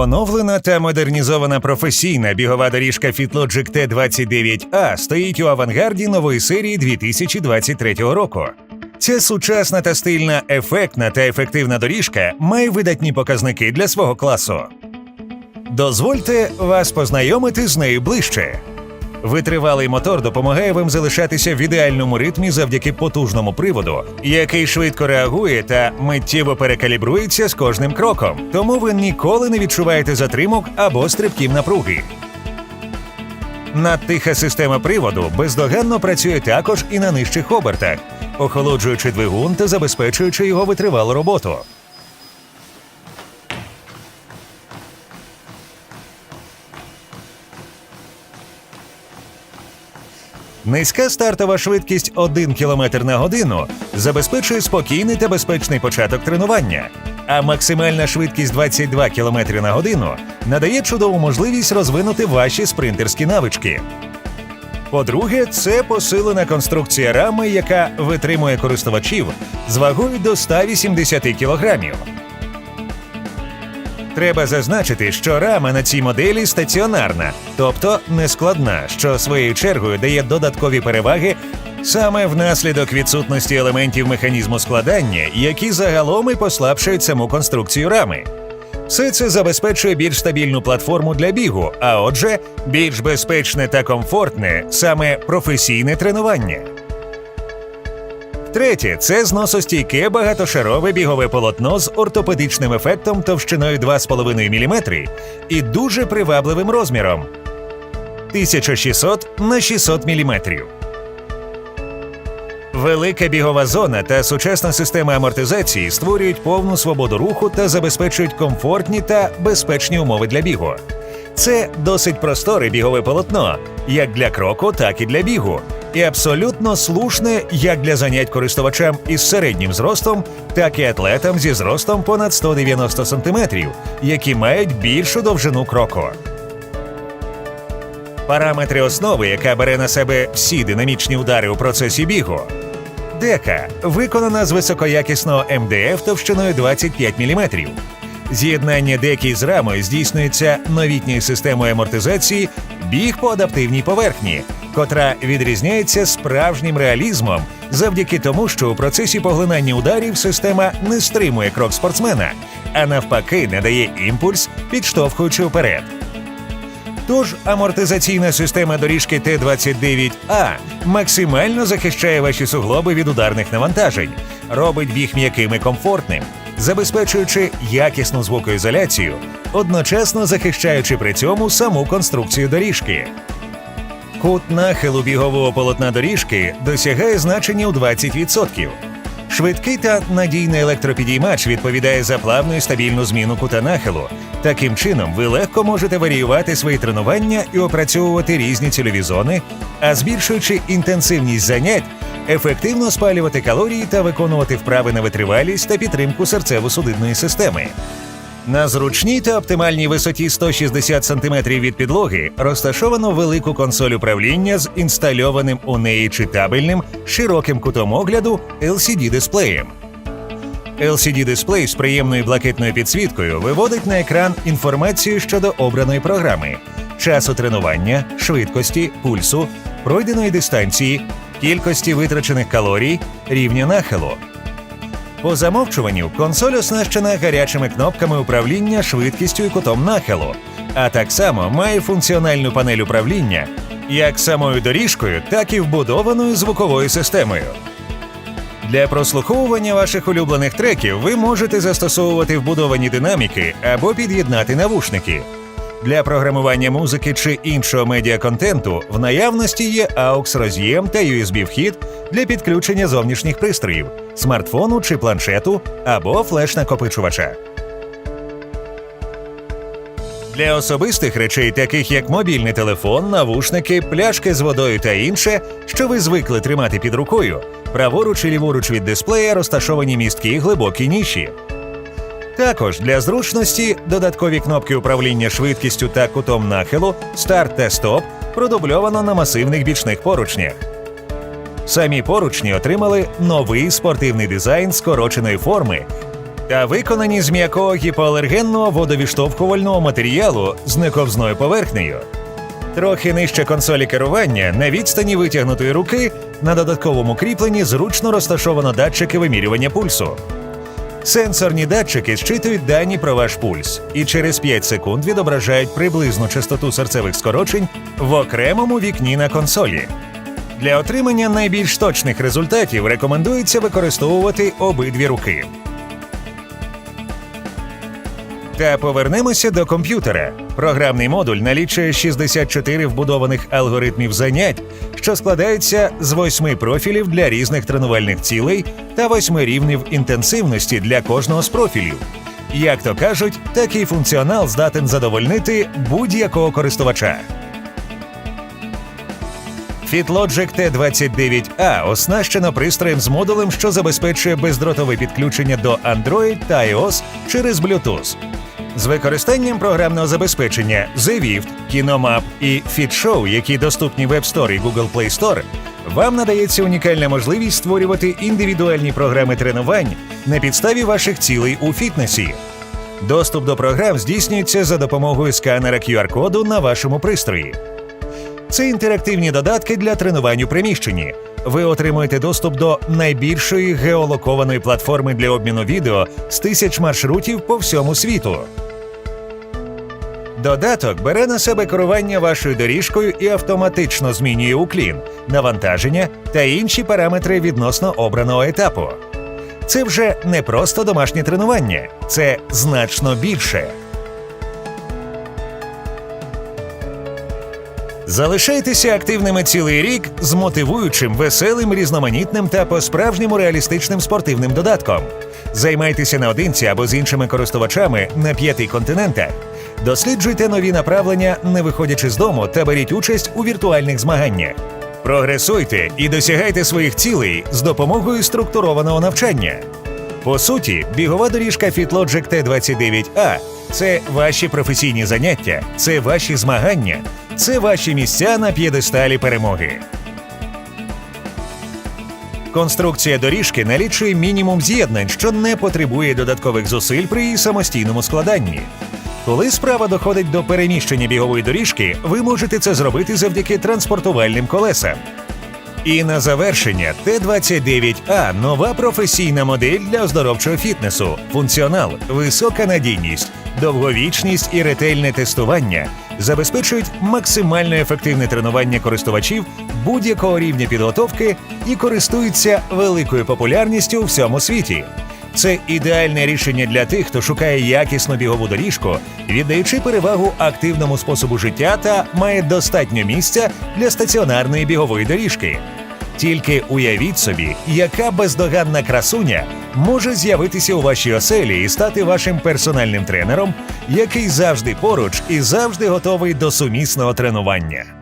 Оновлена та модернізована професійна бігова доріжка FitLogic T29A стоїть у авангарді нової серії 2023 року. Ця сучасна та стильна, ефектна та ефективна доріжка має видатні показники для свого класу. Дозвольте вас познайомити з нею ближче. Витривалий мотор допомагає вам залишатися в ідеальному ритмі завдяки потужному приводу, який швидко реагує та миттєво перекалібрується з кожним кроком, тому ви ніколи не відчуваєте затримок або стрибків напруги. Надтиха система приводу бездоганно працює також і на нижчих обертах, охолоджуючи двигун та забезпечуючи його витривалу роботу. Низька стартова швидкість 1 км на годину забезпечує спокійний та безпечний початок тренування, а максимальна швидкість 22 км на годину надає чудову можливість розвинути ваші спринтерські навички. По-друге, це посилена конструкція рами, яка витримує користувачів з вагою до 180 кілограмів. Треба зазначити, що рама на цій моделі стаціонарна, тобто нескладна, що своєю чергою дає додаткові переваги саме внаслідок відсутності елементів механізму складання, які загалом і послабшують саму конструкцію рами. Все це забезпечує більш стабільну платформу для бігу, а отже, більш безпечне та комфортне саме професійне тренування. Третє це зносостійке багатошарове бігове полотно з ортопедичним ефектом товщиною 2,5 мм і дуже привабливим розміром 1600 на 600 мм. Велика бігова зона та сучасна система амортизації створюють повну свободу руху та забезпечують комфортні та безпечні умови для бігу. Це досить просторе бігове полотно, як для кроку, так і для бігу, і абсолютно слушне як для занять користувачам із середнім зростом, так і атлетам зі зростом понад 190 см, які мають більшу довжину кроку. Параметри основи, яка бере на себе всі динамічні удари у процесі бігу. Дека виконана з високоякісного МДФ товщиною 25 мм. З'єднання деки з рамою здійснюється новітньою системою амортизації біг по адаптивній поверхні, котра відрізняється справжнім реалізмом завдяки тому, що у процесі поглинання ударів система не стримує крок спортсмена, а навпаки надає імпульс, підштовхуючи вперед. Тож амортизаційна система доріжки Т-29А максимально захищає ваші суглоби від ударних навантажень, робить біг м'яким і комфортним, забезпечуючи якісну звукоізоляцію, одночасно захищаючи при цьому саму конструкцію доріжки. Кут нахилу бігового полотна доріжки досягає значення у 20%. Швидкий та надійний електропідіймач відповідає за плавну і стабільну зміну кута нахилу. Таким чином, ви легко можете варіювати свої тренування і опрацьовувати різні цільові зони, а збільшуючи інтенсивність занять, ефективно спалювати калорії та виконувати вправи на витривалість та підтримку серцево-судинної системи. На зручній та оптимальній висоті 160 см від підлоги розташовано велику консоль управління з інстальованим у неї читабельним широким кутом огляду LCD-дисплеєм. LCD-дисплей з приємною блакитною підсвіткою виводить на екран інформацію щодо обраної програми, часу тренування, швидкості, пульсу, пройденої дистанції, кількості витрачених калорій, рівня нахилу. По замовчуванню консоль оснащена гарячими кнопками управління швидкістю і кутом нахилу, а так само має функціональну панель управління як самою доріжкою, так і вбудованою звуковою системою. Для прослуховування ваших улюблених треків ви можете застосовувати вбудовані динаміки або під'єднати навушники. Для програмування музики чи іншого медіаконтенту в наявності є AUX роз'єм та USB-вхід для підключення зовнішніх пристроїв, смартфону чи планшету або флеш-накопичувача. Для особистих речей, таких як мобільний телефон, навушники, пляшки з водою та інше, що ви звикли тримати під рукою, праворуч і ліворуч від дисплея розташовані місткі глибокі ніші. Також для зручності додаткові кнопки управління швидкістю та кутом нахилу, старт та стоп продубльовано на масивних бічних поручнях. Самі поручні отримали новий спортивний дизайн скороченої форми та виконані з м'якого гіпоалергенного водовіштовхувального матеріалу з нековзною поверхнею. Трохи нижче консолі керування на відстані витягнутої руки на додатковому кріпленні зручно розташовано датчики вимірювання пульсу. Сенсорні датчики зчитують дані про ваш пульс і через 5 секунд відображають приблизну частоту серцевих скорочень в окремому вікні на консолі. Для отримання найбільш точних результатів рекомендується використовувати обидві руки. Та повернемося до комп'ютера. Програмний модуль налічує 64 вбудованих алгоритмів занять, що складаються з восьми профілів для різних тренувальних цілей та восьми рівнів інтенсивності для кожного з профілів. Як то кажуть, такий функціонал здатен задовольнити будь-якого користувача. FitLogic T29A оснащено пристроєм з модулем, що забезпечує бездротове підключення до Android та iOS через Bluetooth. З використанням програмного забезпечення The Wift, KinoMap і FitShow, які доступні в App Store і Google Play Store, вам надається унікальна можливість створювати індивідуальні програми тренувань на підставі ваших цілей у фітнесі. Доступ до програм здійснюється за допомогою сканера QR-коду на вашому пристрої. Це інтерактивні додатки для тренувань у приміщенні. Ви отримуєте доступ до найбільшої геолокованої платформи для обміну відео з тисяч маршрутів по всьому світу. Додаток бере на себе керування вашою доріжкою і автоматично змінює уклін, навантаження та інші параметри відносно обраного етапу. Це вже не просто домашнє тренування, це значно більше. Залишайтеся активними цілий рік з мотивуючим, веселим, різноманітним та по-справжньому реалістичним спортивним додатком. Займайтеся наодинці або з іншими користувачами на п'яти континентах. Досліджуйте нові направлення, не виходячи з дому, та беріть участь у віртуальних змаганнях. Прогресуйте і досягайте своїх цілей з допомогою структурованого навчання. По суті, бігова доріжка FitLogic T29A – це ваші професійні заняття, це ваші змагання, це ваші місця на п'єдесталі перемоги. Конструкція доріжки налічує мінімум з'єднань, що не потребує додаткових зусиль при її самостійному складанні. Коли справа доходить до переміщення бігової доріжки, ви можете це зробити завдяки транспортувальним колесам. І на завершення Т-29А нова професійна модель для оздоровчого фітнесу, функціонал, висока надійність, довговічність і ретельне тестування забезпечують максимально ефективне тренування користувачів будь-якого рівня підготовки і користуються великою популярністю у всьому світі. Це ідеальне рішення для тих, хто шукає якісну бігову доріжку, віддаючи перевагу активному способу життя та має достатньо місця для стаціонарної бігової доріжки. Тільки уявіть собі, яка бездоганна красуня може з'явитися у вашій оселі і стати вашим персональним тренером, який завжди поруч і завжди готовий до сумісного тренування.